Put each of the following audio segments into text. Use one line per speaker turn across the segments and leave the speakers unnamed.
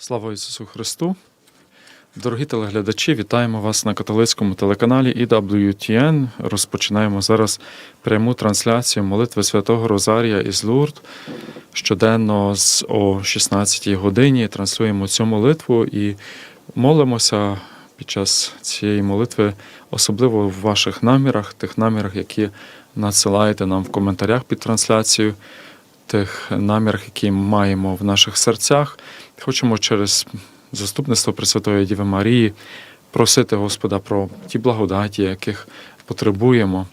Слава Ісусу Христу! Дорогі телеглядачі, вітаємо вас на католицькому телеканалі EWTN. Розпочинаємо зараз пряму трансляцію молитви Святого Розарія із Лурд. Щоденно з о 16 годині транслюємо цю молитву і молимося під час цієї молитви, особливо в ваших намірах, тих намірах, які надсилаєте нам в коментарях під трансляцією, тих намірах, які маємо в наших серцях. Хочемо через заступництво Пресвятої Діви Марії просити Господа про ті благодаті, яких потребуємо.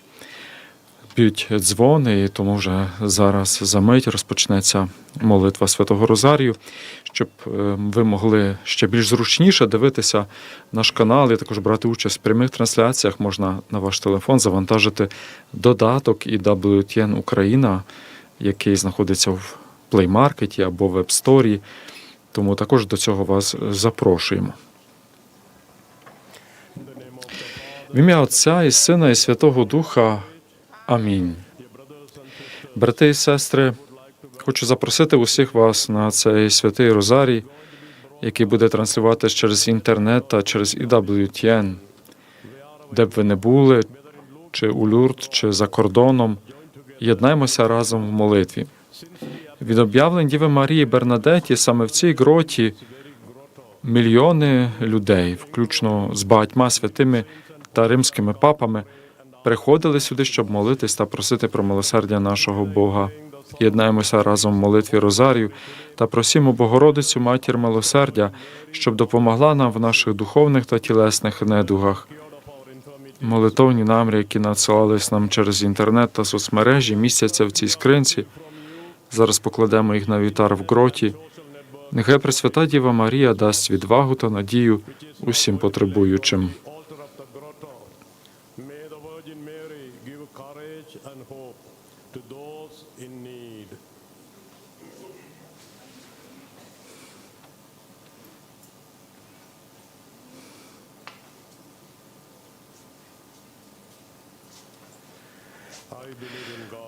Б'ють дзвони, і тому вже зараз за мить розпочнеться молитва Святого Розарію, щоб е, ви могли ще більш зручніше дивитися наш канал і також брати участь в прямих трансляціях. Можна на ваш телефон завантажити додаток і WTN Україна, який знаходиться в Market або в App Store. Тому також до цього вас запрошуємо. В ім'я Отця і Сина, і Святого Духа. Амінь. Брати і сестри, хочу запросити усіх вас на цей святий Розарій, який буде транслюватися через інтернет та через EWTN, де б ви не були, чи у Люрт, чи за кордоном. Єднаймося разом в молитві. Від об'явлень Діви Марії Бернадеті саме в цій гроті мільйони людей, включно з багатьма святими та римськими папами, приходили сюди, щоб молитись та просити про милосердя нашого Бога. Єднаємося разом в молитві Розарію та просімо Богородицю Матір милосердя, щоб допомогла нам в наших духовних та тілесних недугах. Молитовні намрі, які надсилались нам через інтернет та соцмережі, містяться в цій скринці. Зараз покладемо їх на вітар в гроті. Нехай Пресвята Діва Марія дасть відвагу та надію усім потребуючим.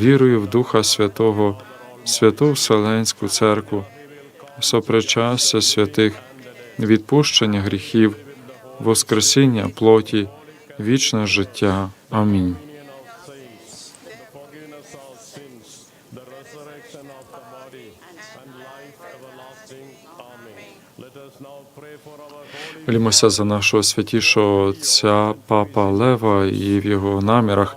Вірую в Духа Святого, святу Вселенську Церкву, сопричастя святих, відпущення гріхів, воскресіння плоті, вічне життя. Амінь. Молімося за нашого святішого Отця Папа Лева і в його намірах.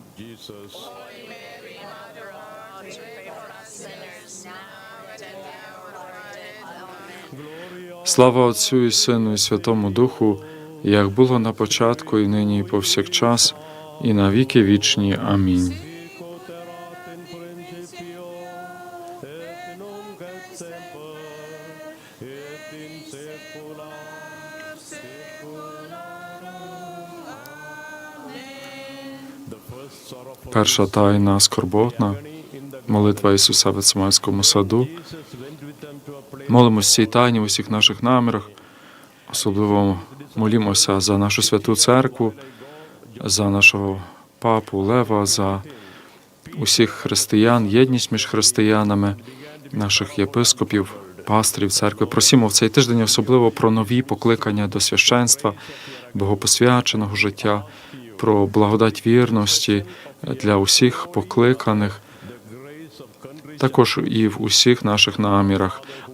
Слава Отцю і Сину, і Святому Духу, як було на початку, і нині, і повсякчас, і на віки вічні. Амінь. Перша тайна скорботна, молитва Ісуса в Гециманському саду. В цій тайні в усіх наших намірах. Особливо молімося за нашу святу церкву, за нашого папу Лева, за усіх християн, єдність між християнами, наших єпископів, пасторів церкви. Просімо в цей тиждень особливо про нові покликання до священства, богопосвяченого життя, про благодать вірності для усіх покликаних також і в усіх наших намірах.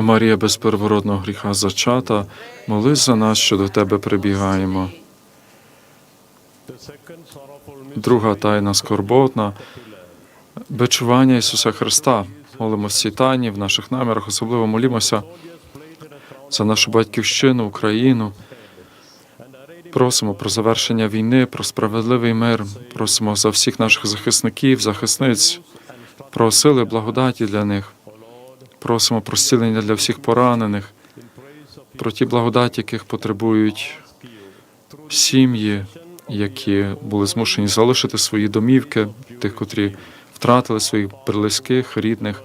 О Марія без первородного гріха зачата, молись за нас, що до тебе прибігаємо. Друга тайна скорботна бичування Ісуса Христа. Молимо в цій тайні в наших намірах, особливо молімося за нашу батьківщину, Україну. Просимо про завершення війни, про справедливий мир. Просимо за всіх наших захисників, захисниць, про сили благодаті для них. Просимо про зцілення для всіх поранених, про ті благодаті, яких потребують сім'ї, які були змушені залишити свої домівки, тих, котрі втратили своїх близьких, рідних.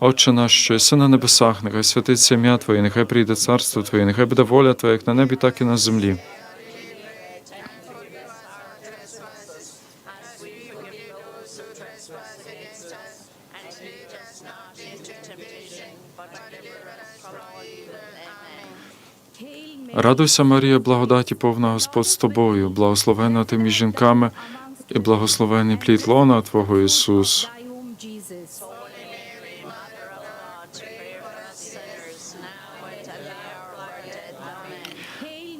Отче наш, що єси на небесах, нехай святиться ім'я Твоє, нехай прийде царство Твоє, нехай буде воля Твоя, як на небі, так і на землі. Радуйся, Марія, благодаті повна Господь з тобою, благословена ти між жінками, і благословений плід лона Твого Ісус.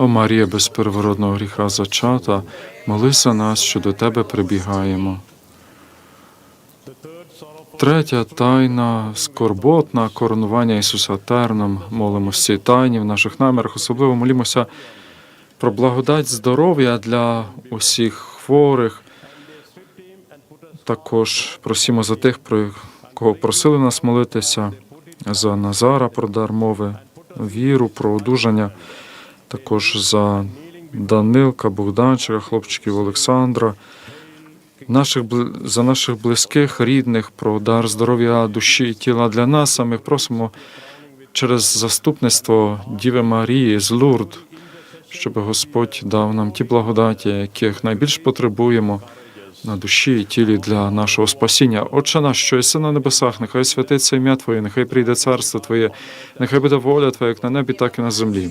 О Марія, без первородного гріха зачата, молись за нас, що до Тебе прибігаємо. Третя тайна скорботна коронування Ісуса Терном. Молимося цій тайні в наших намірах. Особливо молімося про благодать здоров'я для усіх хворих. Також просимо за тих, про кого просили нас молитися, за Назара про дар мови, віру, про одужання, також за Данилка, Богданчика, хлопчиків Олександра наших за наших близьких, рідних, про дар здоров'я душі і тіла для нас самих просимо через заступництво Діви Марії з Лурд, щоб Господь дав нам ті благодаті, яких найбільш потребуємо на душі і тілі для нашого спасіння. Отче наш, що єси на небесах, нехай святиться ім'я Твоє, нехай прийде царство Твоє, нехай буде воля Твоя, як на небі, так і на землі.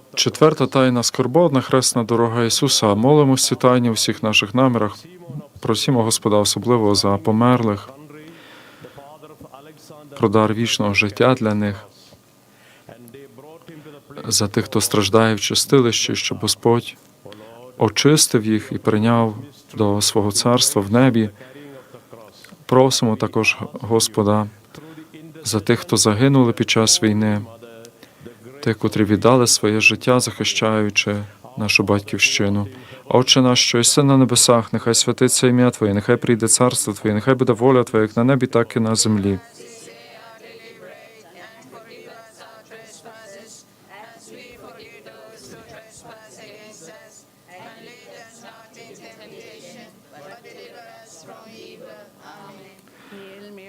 the
Четверта тайна скорботна хресна дорога Ісуса. Молимося тайні у всіх наших намірах. Просімо Господа особливо за померлих, про дар вічного життя для них, за тих, хто страждає в чистилищі, щоб Господь очистив їх і прийняв до свого царства в небі. Просимо також Господа за тих, хто загинули під час війни, тих, котрі віддали своє життя, захищаючи нашу батьківщину. Отче наш, що єси на небесах, нехай святиться ім'я Твоє, нехай прийде царство Твоє, нехай буде воля Твоя, як на небі, так і на землі.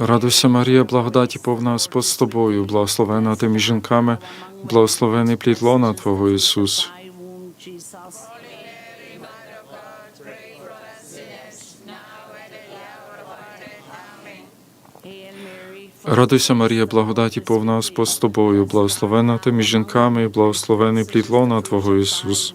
Радуйся, Марія, благодаті повна Господь з тобою, благословена ти жінками, благословений плід лона Твого Ісус. Радуйся, Марія, благодаті повна Господь з тобою, благословена ти між жінками, благословений плід лона Твого Ісус.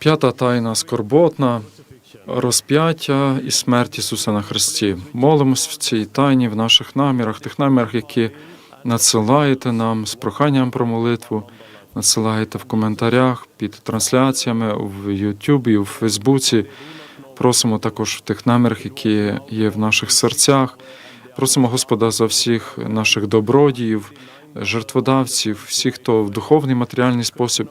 П'ята тайна скорботна, розп'яття і смерть Ісуса на Христі. Молимось в цій тайні, в наших намірах, тих намірах, які надсилаєте нам з проханням про молитву, надсилаєте в коментарях під трансляціями в Ютубі, в Фейсбуці. Просимо також в тих намірах, які є в наших серцях. Просимо Господа за всіх наших добродіїв, жертводавців, всіх, хто в духовний матеріальний спосіб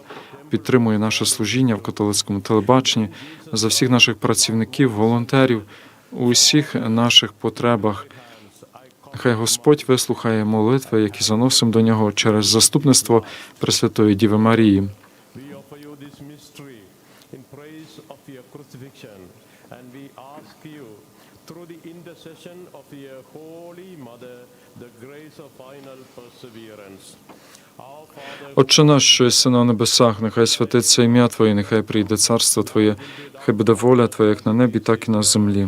підтримує наше служіння в католицькому телебаченні, за всіх наших працівників, волонтерів, у всіх наших потребах. Хай Господь вислухає молитви, які заносимо до нього через заступництво Пресвятої Діви Марії.
Of the Holy Mother, the grace of final perseverance.
Отче наш, що єси на небесах, нехай святиться ім'я Твоє, нехай прийде царство Твоє, хай буде воля Твоя, як на небі, так і на землі.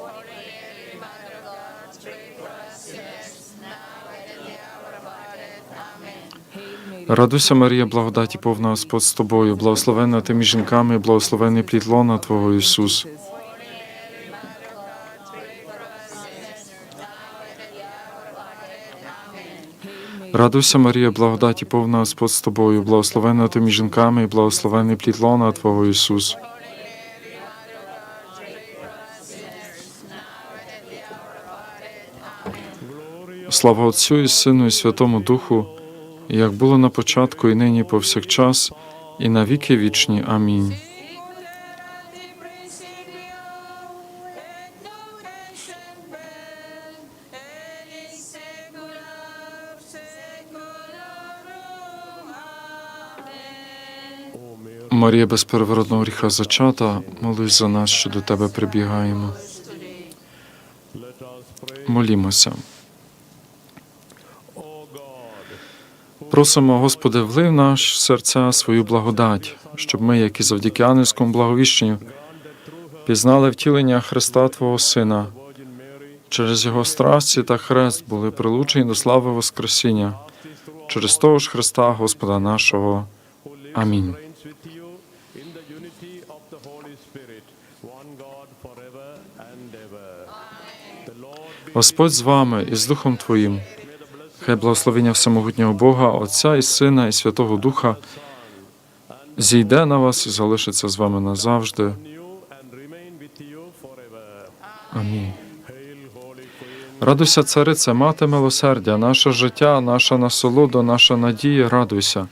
Радуйся, Марія, благодаті повна Господь з тобою, благословена ти між жінками, благословений плід лона Твого Ісус. Радуйся, Марія, благодаті повна Господь з тобою, благословена ти між жінками, благословений плід лона Твого Ісус. Слава Отцю і Сину, і Святому Духу, як було на початку, і нині, повсякчас, і на віки вічні. Амінь. Марія без переворотного гріха зачата, молись за нас, що до тебе прибігаємо. Молімося. Просимо, Господи, влив наш серця свою благодать, щоб ми, як і завдяки ангельському благовіщенню, пізнали втілення Христа Твого Сина, Через його страсті та хрест були прилучені до слави Воскресіння. Через того ж Христа Господа нашого. Амінь. Господь з вами і з Духом Твоїм. Хай благословення всемогутнього Бога, Отця і Сина, і Святого Духа зійде на вас і залишиться з вами назавжди. Амінь. Радуйся, царице, мати милосердя, наше життя, наша насолода, наша надія, радуйся.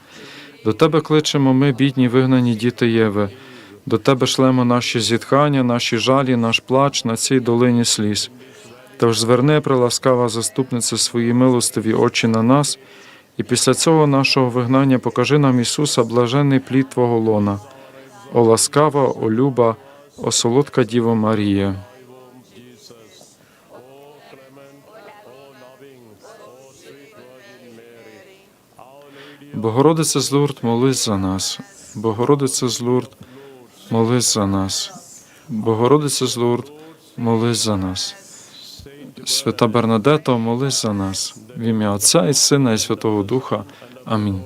До тебе кличемо ми, бідні, вигнані діти Єви. До тебе шлемо наші зітхання, наші жалі, наш плач на цій долині сліз. Тож зверни, приласкава заступниця, свої милостиві очі на нас, і після цього нашого вигнання покажи нам Ісуса, блаженний плід Твого лона. О ласкава, о люба, о солодка Діво Марія. Богородице з Лурд, молись за нас. Богородице з Лурд, молись за нас. Богородице з Лурд, молись за нас. Свята Бернадето, молись за нас. В ім'я Отця і Сина і Святого Духа. Амінь.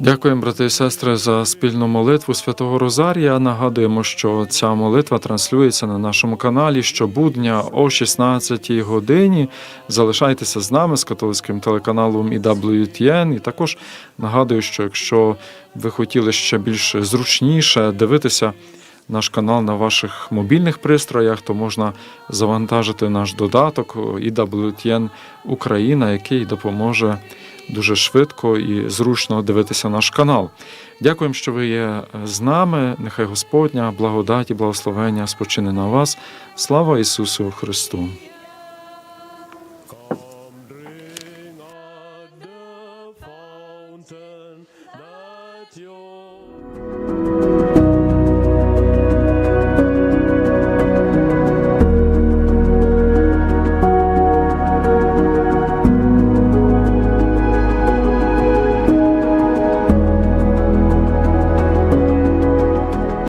Дякуємо, брати і сестри, за спільну молитву Святого Розарія. Нагадуємо, що ця молитва транслюється на нашому каналі щобудня о 16-й годині. Залишайтеся з нами з католицьким телеканалом EWTN. І також нагадую, що якщо ви хотіли ще більш зручніше дивитися наш канал на ваших мобільних пристроях, то можна завантажити наш додаток EWTN Україна, який допоможе дуже швидко і зручно дивитися наш канал. Дякуємо, що ви є з нами. Нехай Господня, благодать і благословення спочине на вас. Слава Ісусу Христу!